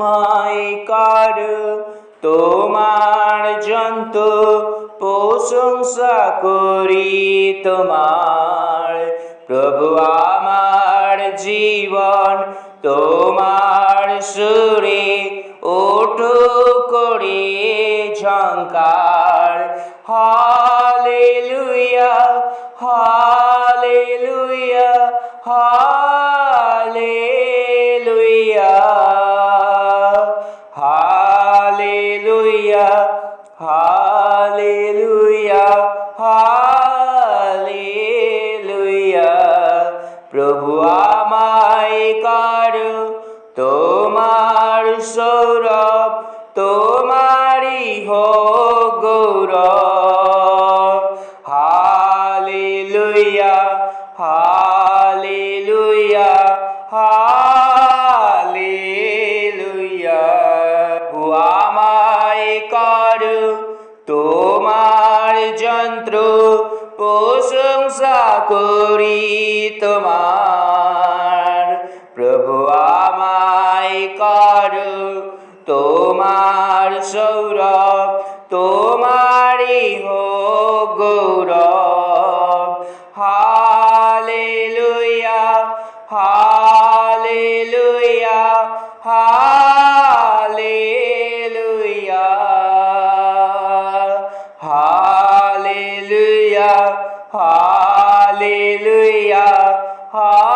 আমায় কর। তোমার যন্ত প্রশংসা করি তোমার। প্রভু আমার জীবন, তোমার সুরে ওঠো করে ঝঙ্কার হালে লুইয়া হালে লুইয়া হালেলুয়া। হালেলুয়া হালেলুয়া প্রভু আমায় কর তোমার সৌরভ তোমারি হো গৌরব। হালেলুয়া হালেলুয়া হালেলুয়া কর। তোমার যন্ত্র প্রশংসা করি তোমার। প্রভু আমায় কর। তোমার সৌরভ, তোমারই হো গৌরব। হালে লুইয়া হালে লুইয়া হালে লুইয়া hallelujah, hallelujah.